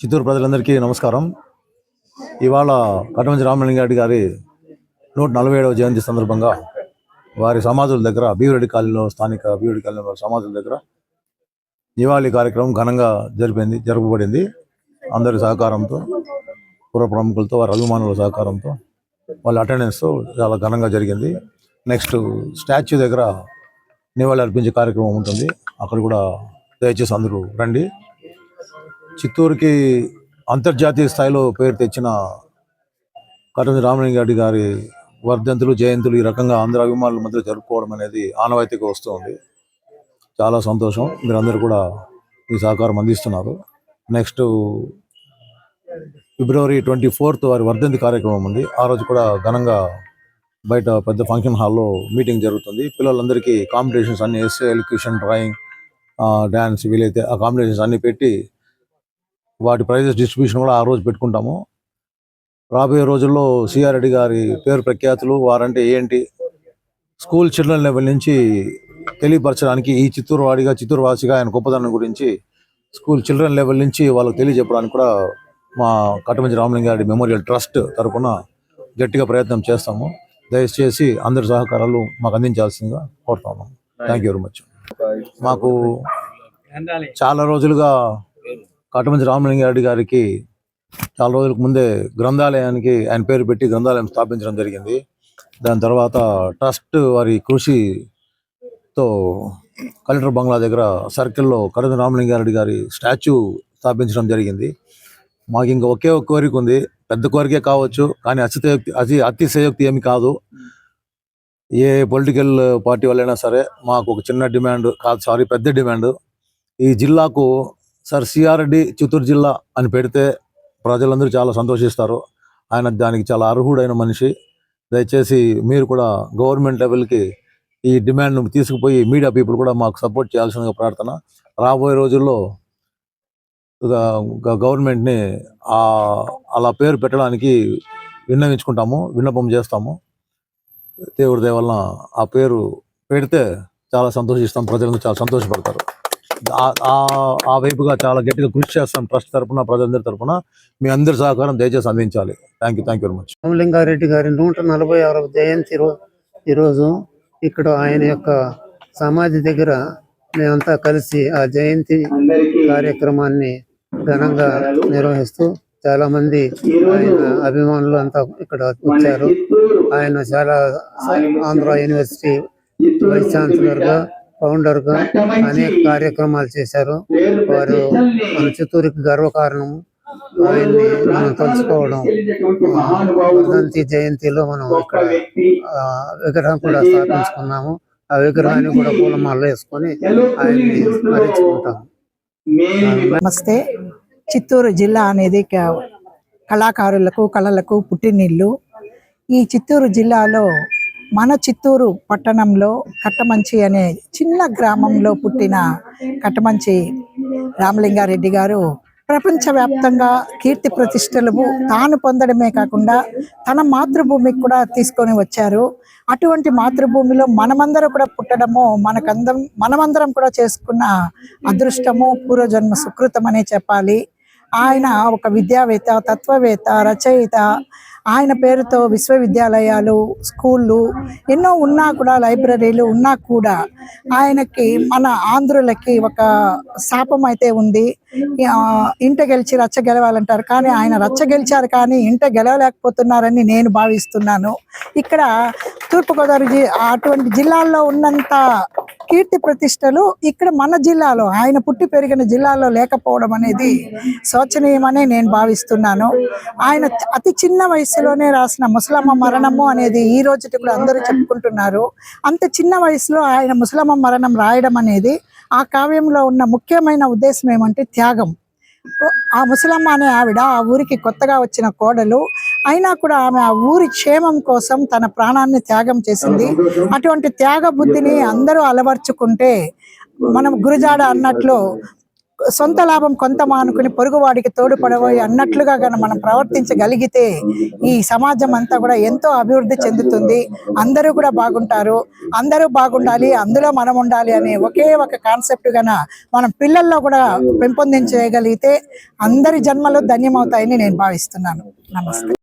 చిత్తూరు ప్రజలందరికీ నమస్కారం. ఇవాళ కటమంచి రామలింగారెడ్డి గారి నూట నలభై ఏడవ జయంతి సందర్భంగా వారి సమాధుల దగ్గర బీవరెడ్డి కాలనీలో స్థానిక బీవరెడ్డి కాలనీలో వారి సమాధుల దగ్గర నివాళి కార్యక్రమం ఘనంగా జరిపింది జరపబడింది. అందరి సహకారంతో పూర్వ ప్రముఖులతో వారి అభిమానుల సహకారంతో వాళ్ళ అటెండెన్స్తో చాలా ఘనంగా జరిగింది. నెక్స్ట్ స్టాచ్యూ దగ్గర నివాళి అర్పించే కార్యక్రమం ఉంటుంది. అక్కడ కూడా దయచేసి అందరూ రండి. చిత్తూరుకి అంతర్జాతీయ స్థాయిలో పేరు తెచ్చిన కట్టు రామలింగ రెడ్డి గారి వర్ధంతులు జయంతులు ఈ రకంగా ఆంధ్ర అభిమానుల మధ్య జరుపుకోవడం అనేది ఆనవాయితీగా వస్తుంది. చాలా సంతోషం. మీరందరూ కూడా ఈ సహకారం అందిస్తున్నారు. నెక్స్ట్ ఫిబ్రవరి ట్వంటీ ఫోర్త్ వారి వర్ధంతి కార్యక్రమం ఉంది. ఆ రోజు కూడా ఘనంగా బయట పెద్ద ఫంక్షన్ హాల్లో మీటింగ్ జరుగుతుంది. పిల్లలందరికీ కాంపిటీషన్స్ అన్ని ఎస్ఏ ఎలక్యూషన్ డ్రాయింగ్ డ్యాన్స్ వీలైతే ఆ కాంపిటీషన్స్ అన్ని పెట్టి వాటి ప్రైజెస్ డిస్ట్రిబ్యూషన్ కూడా ఆ రోజు పెట్టుకుంటాము. రాబోయే రోజుల్లో సిఆర్ రెడ్డి గారి పేరు ప్రఖ్యాతులు వారంటే ఏంటి స్కూల్ చిల్డ్రన్ లెవెల్ నుంచి తెలియపరచడానికి ఈ చిత్తూరు వాడిగా చిత్తూరు వాసిగా ఆయన గొప్పదనం గురించి స్కూల్ చిల్డ్రన్ లెవెల్ నుంచి వాళ్ళకి తెలియజెప్పడానికి కూడా మా కట్టమంచి రామలింగారెడ్డి మెమోరియల్ ట్రస్ట్ తరపున గట్టిగా ప్రయత్నం చేస్తాము. దయచేసి అందరి సహకారాలు మాకు అందించాల్సిందిగా కోరుతాము థ్యాంక్ యూ వెరీ మచ్ మాకు చాలా రోజులుగా కాటమంచి రామలింగారెడ్డి గారికి చాలా రోజులకు ముందే గ్రంథాలయానికి ఆయన పేరు పెట్టి గ్రంథాలయం స్థాపించడం జరిగింది. దాని తర్వాత ట్రస్ట్ వారి కృషితో కలెక్టర్ బంగ్లా దగ్గర సర్కిల్లో కడద రామలింగారెడ్డి గారి స్టాచ్యూ స్థాపించడం జరిగింది. మాకు ఇంకా ఒకే ఒక కోరిక ఉంది. పెద్ద కోరికే కావచ్చు కానీ అతిశయోక్తి అతి అతిశయోక్తి ఏమి కాదు. ఏ పొలిటికల్ పార్టీ వాళ్ళైనా సరే మాకు ఒక చిన్న డిమాండ్ కాదు సారీ పెద్ద డిమాండ్. ఈ జిల్లాకు సార్ సిఆర్డి చిత్తూరు జిల్లా అని పెడితే ప్రజలందరూ చాలా సంతోషిస్తారు. ఆయన దానికి చాలా అర్హుడైన మనిషి. దయచేసి మీరు కూడా గవర్నమెంట్ లెవెల్కి ఈ డిమాండ్ తీసుకుపోయి మీడియా పీపుల్ కూడా మాకు సపోర్ట్ చేయాల్సిన ప్రార్థన. రాబోయే రోజుల్లో గవర్నమెంట్ని అలా పేరు పెట్టడానికి విన్నవించుకుంటాము విన్నపం చేస్తాము. దేవుడి దయ వలన ఆ పేరు పెడితే చాలా సంతోషిస్తాం ప్రజలందరూ చాలా సంతోషపడతారు. ఆ- ఆ- వైపుగా చాలా గట్టిగా కృషి చేస్తాం ట్రస్ట్ తరపున ప్రజలందరి తరఫున మీ అందరి సహకారం దయచేసి అందించాలి. Thank you thank you very much Ramalinga Reddy గారి నూట నలభై ఆరవ జయంతి ఈరోజు ఇక్కడ ఆయన యొక్క సమాధి దగ్గర మేమంతా కలిసి ఆ జయంతి కార్యక్రమాన్ని ఘనంగా నిర్వహిస్తూ చాలా మంది ఆయన అభిమానులు అంతా ఇక్కడ వచ్చారు. ఆయన చాలా ఆంధ్ర యూనివర్సిటీ వైస్ ఛాన్సలర్గా ఫౌండర్గా అనేక కార్యక్రమాలు చేశారు. వారు మన చిత్తూరుకి గర్వకారణం ఆయన్ని మనం తలుచుకోవడం. వర్ధంతి జయంతిలో మనం ఇక్కడ ఆ, విగ్రహం కూడా స్థాపించుకున్నాము. ఆ విగ్రహాన్ని కూడా పూలమాలలో వేసుకొని ఆయన్ని స్మరించుకుంటాము. నమస్తే. చిత్తూరు జిల్లా అనేది కళాకారులకు కళలకు పుట్టినిల్లు. ఈ చిత్తూరు జిల్లాలో మన చిత్తూరు పట్టణంలో కట్టమంచి అనే చిన్న గ్రామంలో పుట్టిన కట్టమంచి రామలింగారెడ్డి గారు ప్రపంచవ్యాప్తంగా కీర్తి ప్రతిష్టలు తాను పొందడమే కాకుండా తన మాతృభూమికి కూడా తీసుకొని వచ్చారు. అటువంటి మాతృభూమిలో మనమందరం కూడా పుట్టడము మనకందరం మనమందరం కూడా చేసుకున్న అదృష్టము పూర్వజన్మ సుకృతం అనే చెప్పాలి. ఆయన ఒక విద్యావేత్త తత్వవేత్త రచయిత. ఆయన పేరుతో విశ్వవిద్యాలయాలు స్కూళ్ళు ఎన్నో ఉన్నా కూడా లైబ్రరీలు ఉన్నా కూడా ఆయనకి మన ఆంధ్రులకి ఒక శాపం అయితే ఉంది. ఇంట గెలిచి రచ్చ గెలవాలంటారు కానీ ఆయన రచ్చ గెలిచారు కానీ ఇంట గెలవలేకపోతున్నారని నేను భావిస్తున్నాను. ఇక్కడ తూర్పుగోదావరి జి అటువంటి జిల్లాల్లో ఉన్నంత కీర్తి ప్రతిష్టలు ఇక్కడ మన జిల్లాలో ఆయన పుట్టి పెరిగిన జిల్లాలో లేకపోవడం అనేది శోచనీయమని నేను భావిస్తున్నాను. ఆయన అతి చిన్న వయసులోనే రాసిన ముసలమ్మ మరణము అనేది ఈ రోజుకి కూడా అందరూ చెప్పుకుంటున్నారు. అంత చిన్న వయసులో ఆయన ముసలమ్మ మరణం రాయడం అనేది ఆ కావ్యంలో ఉన్న ముఖ్యమైన ఉద్దేశం ఏమంటే త్యాగం. ఆ ముసలమ్మ అనే ఆవిడ ఆ ఊరికి కొత్తగా వచ్చిన కోడలు. అయినా కూడా ఆమె ఆ ఊరి క్షేమం కోసం తన ప్రాణాన్ని త్యాగం చేసింది. అటువంటి త్యాగ బుద్ధిని అందరూ అలవర్చుకుంటే మనం గురుజాడ అన్నట్లు సొంత లాభం కొంత మానుకుని పొరుగువాడికి తోడుపడబోయి అన్నట్లుగా కానీ మనం ప్రవర్తించగలిగితే ఈ సమాజం అంతా కూడా ఎంతో అభివృద్ధి చెందుతుంది. అందరూ కూడా బాగుంటారు. అందరూ బాగుండాలి. అందులో మనం ఉండాలి అనే ఒకే ఒక కాన్సెప్ట్ గన మనం పిల్లల్లో కూడా పెంపొందించగలిగితే అందరి జన్మలు ధన్యమవుతాయని నేను భావిస్తున్నాను. నమస్తే.